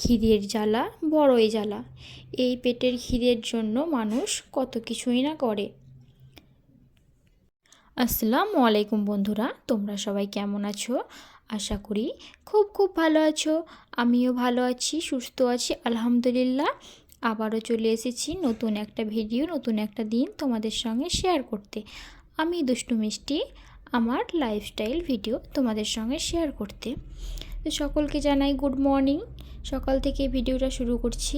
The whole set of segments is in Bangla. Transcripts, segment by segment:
খিদের জ্বালা বড়ই জ্বালা। এই পেটের খিদের জন্য মানুষ কত কিছুই না করে। আসসালামু আলাইকুম বন্ধুরা, তোমরা সবাই কেমন আছো? আশা করি খুব খুব ভালো আছো। আমিও ভালো আছি, সুস্থ আছি, আলহামদুলিল্লাহ। আবারও চলে এসেছি নতুন একটা ভিডিও, নতুন একটা দিন তোমাদের সঙ্গে শেয়ার করতে। আমি দুষ্টু মিষ্টি, আমার লাইফস্টাইল ভিডিও তোমাদের সঙ্গে শেয়ার করতে। তো সকলকে জানাই গুড মর্নিং সকাল থেকে ভিডিওটা শুরু করছি।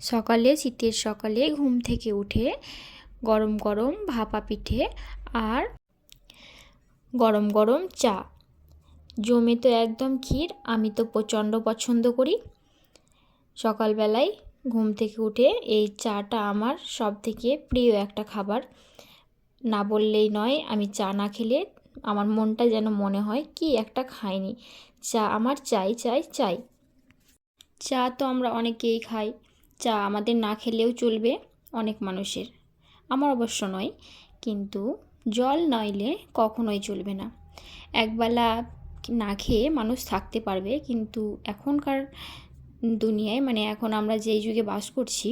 সকালে, শীতের সকালে ঘুম থেকে উঠে গরম গরম ভাপা পিঠে আর গরম গরম চা। জমে তো একদম ক্ষীর, আমি তো প্রচণ্ড পছন্দ করি। সকালবেলায় ঘুম থেকে উঠে এই চাটা আমার সব থেকে প্রিয় একটা খাবার। না বললেই নয়, আমি চা না খেলে আমার মনটা যেন মনে হয় কি একটা খাইনি। চা, আমার চাই চাই চাই। চা তো আমরা অনেকেই খাই। চা আমাদের না খেলেও চলবে অনেক মানুষের। আমার অবশ্য নয়, কিন্তু জল নইলে কখনোই চলবে না। একবেলা না খেয়ে মানুষ থাকতে পারবে, কিন্তু এখনকার দুনিয়ায় মানে এখন আমরা যেই যুগে বাস করছি,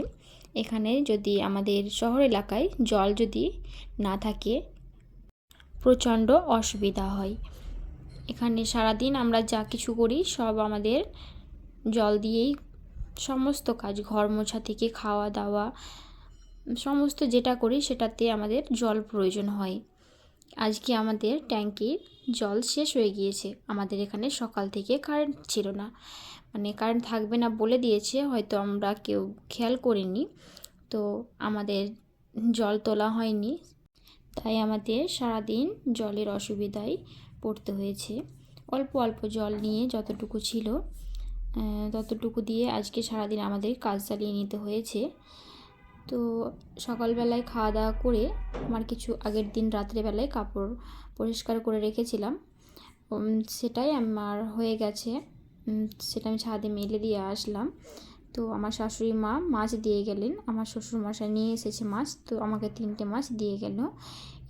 এখানে যদি আমাদের শহর এলাকায় জল যদি না থাকে, প্রচণ্ড অসুবিধা হয়। এখানে সারাদিন আমরা যা কিছু করি সব আমাদের জল দিয়েই সমস্ত কাজ, ঘর মোছা থেকে খাওয়া দাওয়া, সমস্ত যেটা করি সেটাতে আমাদের জল প্রয়োজন হয়। আজকে আমাদের ট্যাঙ্কির জল শেষ হয়ে গিয়েছে। আমাদের এখানে সকাল থেকে কারেন্ট ছিল না। মানে কারেন্ট থাকবে না বলে দিয়েছে, হয়তো আমরা কেউ খেয়াল করিনি। তো আমাদের জল তোলা হয়নি। তাই আমাদের সারাদিন জলের অসুবিধায় পড়তে হয়েছে। অল্প অল্প জল নিয়ে যতটুকু ছিল ততটুকু দিয়ে আজকে সারাদিন আমাদের কাজ চালিয়ে নিতে হয়েছে। তো সকালবেলায় খাওয়া দাওয়া করে আমার কিছু আগের দিন রাত্রেবেলায় কাপড় পরিষ্কার করে রেখেছিলাম। সেটাই আমার হয়ে গেছে। সেটা আমি ছাদে মেলে দিয়ে আসলাম। তো আমার শাশুড়ি মা মাছ দিয়ে গেলেন। আমার শ্বশুর মশাই নিয়ে এসেছে মাছ। তো আমাকে তিনটে মাছ দিয়ে গেল।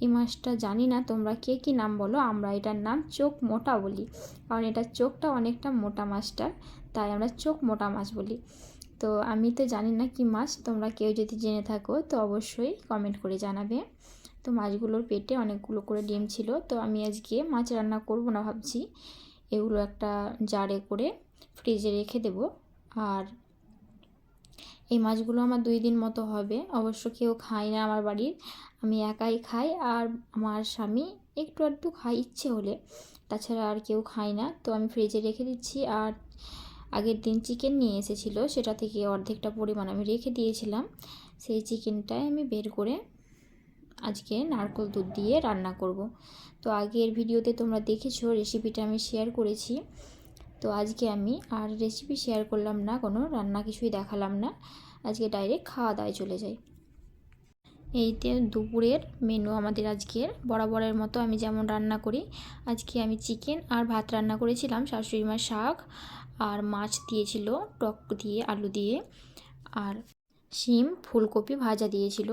এই মাছটা জানি না তোমরা কে কী নাম বলো, আমরা এটার নাম চোখ মোটা বলি। কারণ এটার চোখটা অনেকটা মোটা মাছটার তাই আমরা চোখ মোটা মাছ বলি। তো আমি তো জানি না কি মাছ, তোমরা কেউ যদি জেনে থাকো তো অবশ্যই কমেন্ট করে জানাবে। তো মাছগুলোর পেটে অনেকগুলো করে ডিম ছিল, তো আমি আজকে মাছ রান্না করব না ভাবছি। এগুলো একটা জারে করে ফ্রিজে রেখে দেব। আর এই মাছগুলো আমার দুই দিন মতো হবে। অবশ্য কেউ খায় না আমার বাড়ির। আমি একাই খাই আর আমার স্বামী একটু একটু খাই ইচ্ছে হলে। তাছাড়া আর কেউ খায় না। তো আমি ফ্রিজে রেখে দিচ্ছি আর আগের দিন চিকেন নিয়ে এসেছিল। সেটা থেকে অর্ধেকটা পরিমাণ আমি রেখে দিয়েছিলাম। সেই চিকেনটাই আমি বের করে আজকে নারকল দুধ দিয়ে রান্না করব। তো আগের ভিডিওতে তোমরা দেখেছ রেসিপিটা আমি শেয়ার করেছি। তো আজকে আমি আর রেসিপি শেয়ার করলাম না, কোনো রান্না কিছুই দেখালাম না। আজকে ডাইরেক্ট খাওয়া দাওয়ায় চলে যাই। এইতে দুপুরের মেনু আমাদের আজকের, বরাবরের মতো আমি যেমন রান্না করি, আজকে আমি চিকেন আর ভাত রান্না করেছিলাম, শাশুড়ি মার শাক আর মাছ দিয়েছিল, টক দিয়ে, আলু দিয়ে আর শিম, ফুলকপি ভাজা দিয়েছিল।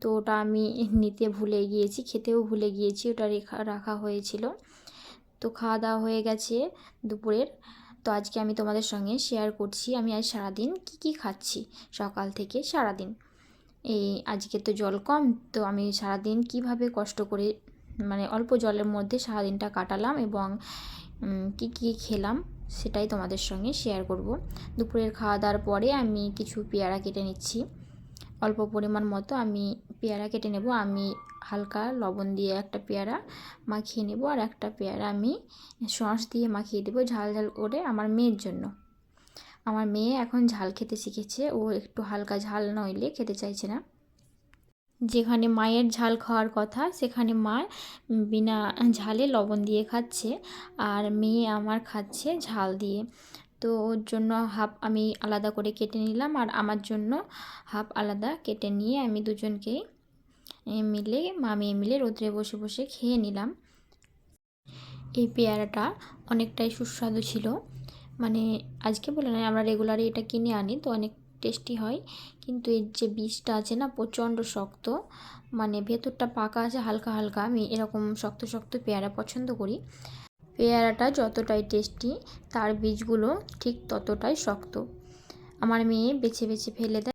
তো ওটা আমি নিতে ভুলে গিয়েছি, খেতেও ভুলে গিয়েছি, ওটা রেখা, রাখা হয়েছিল। তো খাওয়া দাওয়া হয়ে গেছে দুপুরের। তো আজকে আমি তোমাদের সঙ্গে শেয়ার করছি আমি আজ সারাদিন কি কি খাচ্ছি সকাল থেকে সারাদিন। এই আজকে তো জল কম, তো আমি সারাদিন কীভাবে কষ্ট করে মানে অল্প জলের মধ্যে সারাদিনটা কাটালাম এবং কি কি খেলাম সেটাই তোমাদের সঙ্গে শেয়ার করব। দুপুরের খাওয়া দাওয়ার পরে আমি কিছু পেয়ারা কেটে নিচ্ছি। অল্প পরিমাণ মতো আমি পেয়ারা কেটে নেব। আমি হালকা লবণ দিয়ে একটা পেয়ারা মাখিয়ে নেব আর একটা পেয়ারা আমি সস দিয়ে মাখিয়ে দেবো ঝাল ঝাল করে আমার মেয়ের জন্য। আমার মেয়ে এখন ঝাল খেতে শিখেছে। ও একটু হালকা ঝাল নইলে খেতে চাইছে না। যেখানে মায়ের ঝাল খাওয়ার কথা, সেখানে মা বিনা ঝালে লবণ দিয়ে খাচ্ছে আর মেয়ে আমার খাচ্ছে ঝাল দিয়ে। তো ওর জন্য হাফ আমি আলাদা করে কেটে নিলাম আর আমার জন্য হাফ আলাদা কেটে নিয়ে আমি দুজনকেই মিলে মামিয়ে মিলে রোদ্রে বসে বসে খেয়ে নিলাম। এই পেয়ারাটা অনেকটাই সুস্বাদু ছিল। মানে আজকে বলে নয় আমরা রেগুলারই এটা কিনে আনি, তো অনেক টেস্টি হয়। কিন্তু এর যে বীজটা আছে না, প্রচণ্ড শক্ত। মানে ভেতরটা পাকা আছে, হালকা হালকা। আমি এরকম শক্ত শক্ত পেয়ারা পছন্দ করি। পেয়ারাটা যতটাই টেস্টি তার বীজগুলো ঠিক ততটাই শক্ত। আমার মেয়ে বেছে বেছে ফেলে দেয়।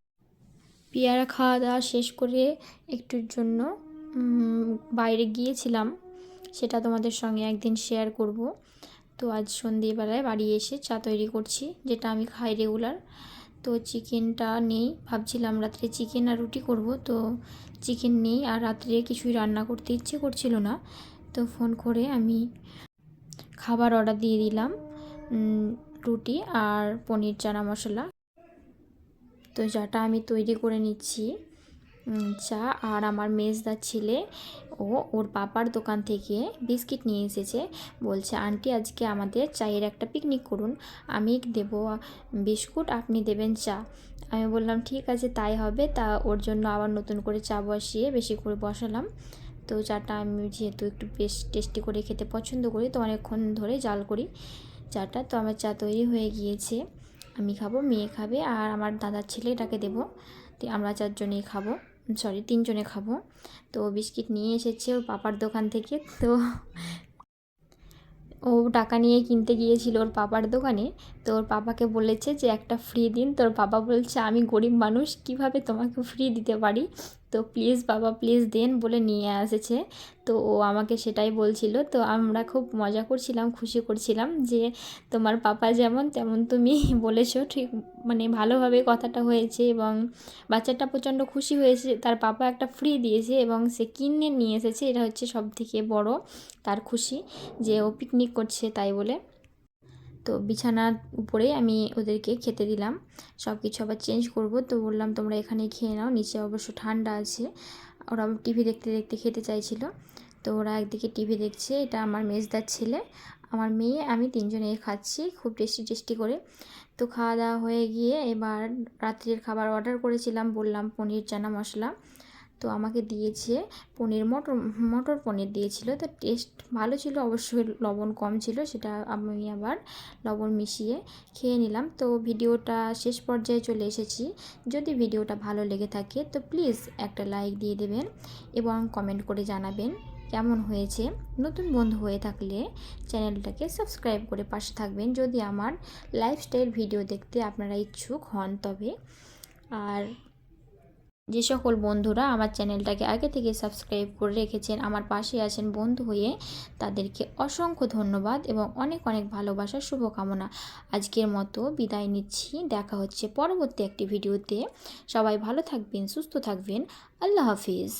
পেয়ারা খাওয়া দাওয়া শেষ করে একটুর জন্য বাইরে গিয়েছিলাম। সেটা তোমাদের সঙ্গে একদিন শেয়ার করব। তো আজ সন্ধেবেলায় বাড়ি এসে চা তৈরি করছি, যেটা আমি খাই রেগুলার তো চিকেনটা নেই, ভাবছিলাম রাত্রে চিকেন আর রুটি করব। তো চিকেন নেই আর রাত্রে কিছুই রান্না করতে ইচ্ছে করছিল না। তো ফোন করে আমি খাবার অর্ডার দিয়ে দিলাম রুটি আর পনির চানা মশলা। তো যাটা আমি তৈরি করে নিচ্ছি। চা আর আমার মেজদার ছেলে, ও ওর পাপার দোকান থেকে বিস্কিট নিয়ে এসেছে। বলছে, আন্টি, আজকে আমাদের চায়ের একটা পিকনিক করুন। আমি দেব বিস্কুট, আপনি দেবেন চা। আমি বললাম, ঠিক আছে, তাই হবে। তা ওর জন্য আবার নতুন করে চা বসিয়ে বেশি করে বসালাম। তো চাটা আমি যেহেতু একটু বেশ টেস্টি করে খেতে পছন্দ করি, তো অনেকক্ষণ ধরে জাল করি। চাটা, তো আমার চা তৈরি হয়ে গিয়েছে। আমি খাব, মেয়ে খাবে আর আমার দাদার ছেলে এটাকে দেবো। তো আমরা চারজনেই খাব। সরি তিনজনে খাব। তো বিস্কিট নিয়ে এসেছে ওর পাপার দোকান থেকে। তো ও টাকা নিয়ে কিনতে গিয়েছিল ওর পাপার দোকানে। তো ওর পাপাকে বলেছে যে, একটা ফ্রি দিন। তোর বাবা বলছে, আমি গরিব মানুষ, কীভাবে তোমাকে ফ্রি দিতে পারি? তো প্লিজ বাবা প্লিজ দেন বলে নিয়ে এসেছে তো ও আমাকে সেটাই বলছিল। তো আমরা খুব মজা করছিলাম, খুশি করছিলাম যে তোমার পাপা যেমন তেমন তুমি বলেছ, ঠিক মানে ভালোভাবে কথাটা হয়েছে এবং বাচ্চাটা প্রচণ্ড খুশি হয়েছে। তার পাপা একটা ফ্রি দিয়েছে এবং সে কিনে নিয়ে এসেছে। এটা হচ্ছে সব থেকে বড় তার খুশি যে ও পিকনিক করছে তাই বলে। তো বিছানার উপরে আমি ওদেরকে খেতে দিলাম। সব কিছু আবার চেঞ্জ করব। তো বললাম, তোমরা এখানে খেয়ে নাও, নিচে অবশ্য ঠান্ডা আছে। ওরা টিভি দেখতে দেখতে খেতে চাইছিল। তো ওরা একদিকে টিভি দেখছে, এটা আমার মেজদার ছেলে। আমার মেয়ে, আমি তিনজনে খাচ্ছি, খুব টেস্টি টেস্টি করে। তো খাওয়া দাওয়া হয়ে গিয়ে এবার রাত্রের খাবার অর্ডার করেছিলাম, বললাম পনির, চানা মশলা। তো আমাকে দিয়েছে পনির, মটর মটর পনির দিয়েছিল। তো টেস্ট ভালো ছিল, অবশ্যই লবণ কম ছিল, সেটা আমি আবার লবণ মিশিয়ে খেয়ে নিলাম। তো ভিডিওটা শেষ পর্যায়ে চলে এসেছি। যদি ভিডিওটা ভালো লেগে থাকে, তো প্লিজ একটা লাইক দিয়ে দেবেন এবং কমেন্ট করে জানাবেন কেমন হয়েছে। নতুন বন্ধু হয়ে থাকলে চ্যানেলটাকে সাবস্ক্রাইব করে পাশে থাকবেন। যদি আমার লাইফস্টাইল ভিডিও দেখতে আপনারা ইচ্ছুক হন তবে। আর যে সকল বন্ধুরা আমার চ্যানেলটাকে আগে থেকে সাবস্ক্রাইব করে রেখেছেন, আমার পাশে আছেন বন্ধু হয়ে, তাদেরকে অসংখ্য ধন্যবাদ এবং অনেক অনেক ভালোবাসার শুভকামনা। আজকের মতো বিদায় নিচ্ছি। দেখা হচ্ছে পরবর্তী একটি ভিডিওতে। সবাই ভালো থাকবেন, সুস্থ থাকবেন। আল্লাহ হাফিজ।